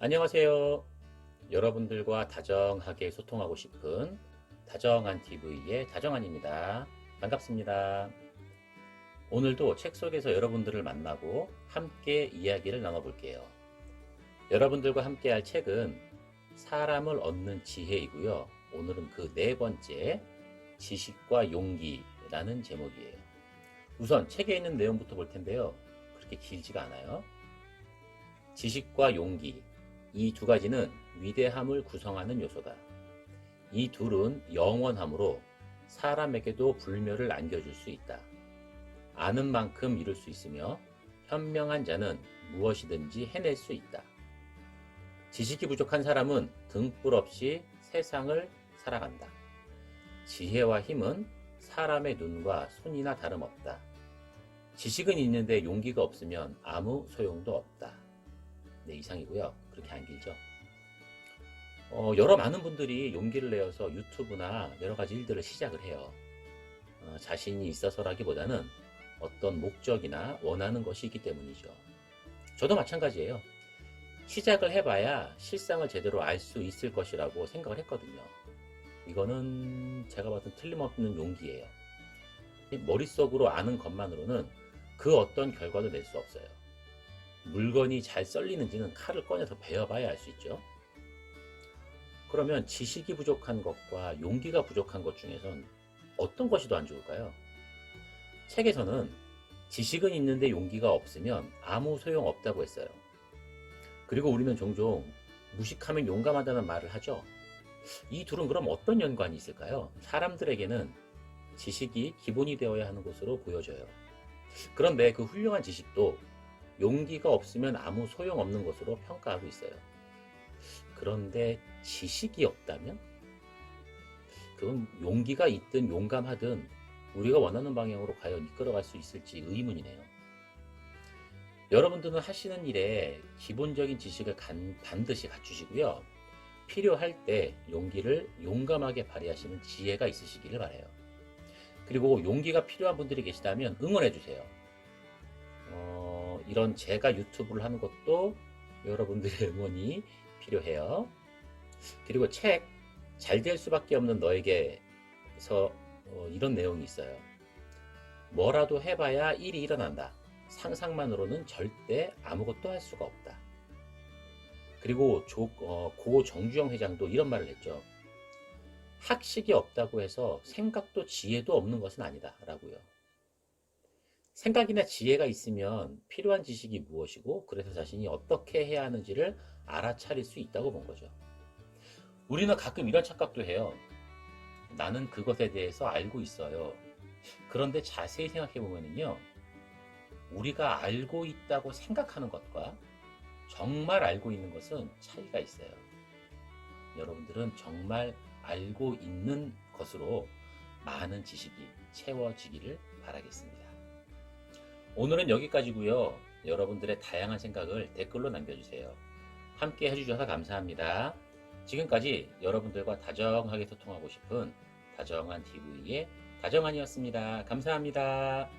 안녕하세요. 여러분들과 다정하게 소통하고 싶은 다정한 TV의 다정한입니다. 반갑습니다. 오늘도 책 속에서 여러분들을 만나고 함께 이야기를 나눠볼게요. 여러분들과 함께 할 책은 사람을 얻는 지혜이고요. 오늘은 그 네 번째 지식과 용기라는 제목이에요. 우선 책에 있는 내용부터 볼 텐데요. 그렇게 길지가 않아요. 지식과 용기. 이 두 가지는 위대함을 구성하는 요소다. 이 둘은 영원함으로 사람에게도 불멸을 안겨줄 수 있다. 아는 만큼 이룰 수 있으며 현명한 자는 무엇이든지 해낼 수 있다. 지식이 부족한 사람은 등불 없이 세상을 살아간다. 지혜와 힘은 사람의 눈과 손이나 다름없다. 지식은 있는데 용기가 없으면 아무 소용도 없다. 네, 이상이고요. 그렇게 안 길죠. 어, 여러 많은 분들이 용기를 내어서 유튜브나 여러 가지 일들을 시작을 해요. 어, 자신이 있어서라기보다는 어떤 목적이나 원하는 것이 있기 때문이죠. 저도 마찬가지예요. 시작을 해봐야 실상을 제대로 알 수 있을 것이라고 생각을 했거든요. 이거는 제가 때 틀림없는 용기예요. 머릿속으로 아는 것만으로는 그 어떤 결과도 낼 수 없어요. 물건이 잘 썰리는지는 칼을 꺼내서 베어봐야 알 수 있죠. 그러면 지식이 부족한 것과 용기가 부족한 것 중에선 어떤 것이 더 안 좋을까요? 책에서는 지식은 있는데 용기가 없으면 아무 소용 없다고 했어요. 그리고 우리는 종종 무식하면 용감하다는 말을 하죠. 이 둘은 그럼 어떤 연관이 있을까요? 사람들에게는 지식이 기본이 되어야 하는 것으로 보여져요. 그런데 그 훌륭한 지식도 용기가 없으면 아무 소용없는 것으로 평가하고 있어요. 그런데 지식이 없다면? 그건 용기가 있든 용감하든 우리가 원하는 방향으로 과연 이끌어갈 수 있을지 의문이네요. 여러분들은 하시는 일에 기본적인 지식을 간- 반드시 갖추시고요. 필요할 때 용기를 용감하게 발휘하시는 지혜가 있으시기를 바래요. 그리고 용기가 필요한 분들이 계시다면 응원해 주세요. 어, 이런 제가 유튜브를 하는 것도 여러분들의 응원이 필요해요. 그리고 책 잘 될 수밖에 없는 너에게서 어, 이런 내용이 있어요. 뭐라도 해봐야 일이 일어난다. 상상만으로는 절대 아무것도 할 수가 없다. 그리고 조, 어, 고 정주영 회장도 이런 말을 했죠. 학식이 없다고 해서 생각도 지혜도 없는 것은 아니다. 라고요. 생각이나 지혜가 있으면 필요한 지식이 무엇이고 그래서 자신이 어떻게 해야 하는지를 알아차릴 수 있다고 본 거죠. 우리는 가끔 이런 착각도 해요. 나는 그것에 대해서 알고 있어요. 그런데 자세히 생각해 보면요. 우리가 알고 있다고 생각하는 것과 정말 알고 있는 것은 차이가 있어요. 여러분들은 정말 알고 있는 것으로 많은 지식이 채워지기를 바라겠습니다. 오늘은 여기까지고요. 여러분들의 다양한 생각을 댓글로 남겨주세요. 함께 해주셔서 감사합니다. 지금까지 여러분들과 다정하게 소통하고 싶은 다정한 TV의 다정한이었습니다. 감사합니다.